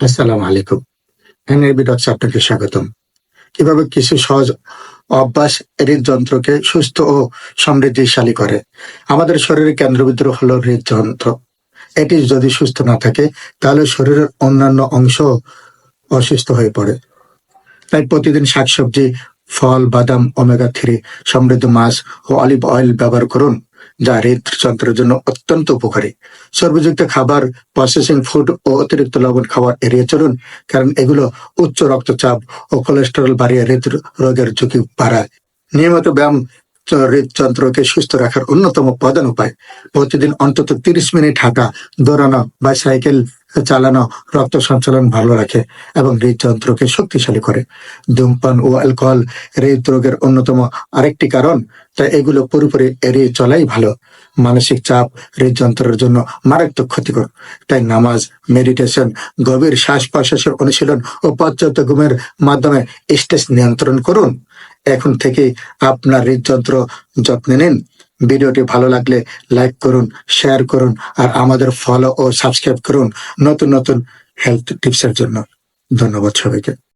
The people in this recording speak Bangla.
আসসালামু আলাইকুম। এনএবি ডটস আপনাকে স্বাগতম। কীভাবে কিছু সহজ অভ্যাস হৃদযন্ত্রকে সুস্থ ও সমৃদ্ধিশালী করে। আমাদের শরীরের কেন্দ্রবিন্দু হলো হৃদযন্ত্র এটি যদি সুস্থ না থাকে, তাহলে শরীরের অন্যান্য অংশ অসুস্থ হয়ে পড়ে। তাই প্রতিদিন শাকসবজি, ফল, বাদাম, ওমেগা থ্রি সমৃদ্ধ মাছ ও অলিভ অয়েল ব্যবহার করুন। যা হৃদযন্ত্রের জন্য অত্যন্ত উপকারী। সর্বযুক্ত খাবার প্রসেসিং ফুড ও অতিরিক্ত লবণ খাবার এড়িয়ে চলুন, কারণ এগুলো উচ্চ রক্তচাপ ও কোলেস্টেরল বাড়িয়ে হৃদ রোগের ঝুঁকি বাড়ায়। নিয়মিত ব্যায়াম হৃদযন্ত্রকে সুস্থ রাখার অন্যতম প্রধান উপায়। প্রতিদিন অন্তত তিরিশ মিনিট হাঁটা, দৌড়ানো বা সাইকেল চালানো রক্ত সঞ্চালন ভালো রাখে এবং হৃদযন্ত্রকে শক্তিশালী করে। ধূমপান ও অ্যালকোহল হৃদরোগের অন্যতম আরেকটি কারণ, তাই এগুলো পুরোপুরি এড়িয়ে চলাই ভালো। মানসিক চাপ হৃদযন্ত্রের জন্য মারাত্মক ক্ষতিকর। তাই নামাজ, মেডিটেশন, গভীর শ্বাস প্রশ্বাসের অনুশীলন ও পর্যাপ্ত ঘুমের মাধ্যমে স্ট্রেস নিয়ন্ত্রণ করুন। এখন থেকে আপনার হৃদযন্ত্র যত্নে নিন। ভিডিওটি ভালো লাগলে লাইক করুন, শেয়ার করুন, আর আমাদের ফলো ও সাবস্ক্রাইব করুন নতুন নতুন হেলথ টিপসের জন্য। ধন্যবাদ সবাইকে।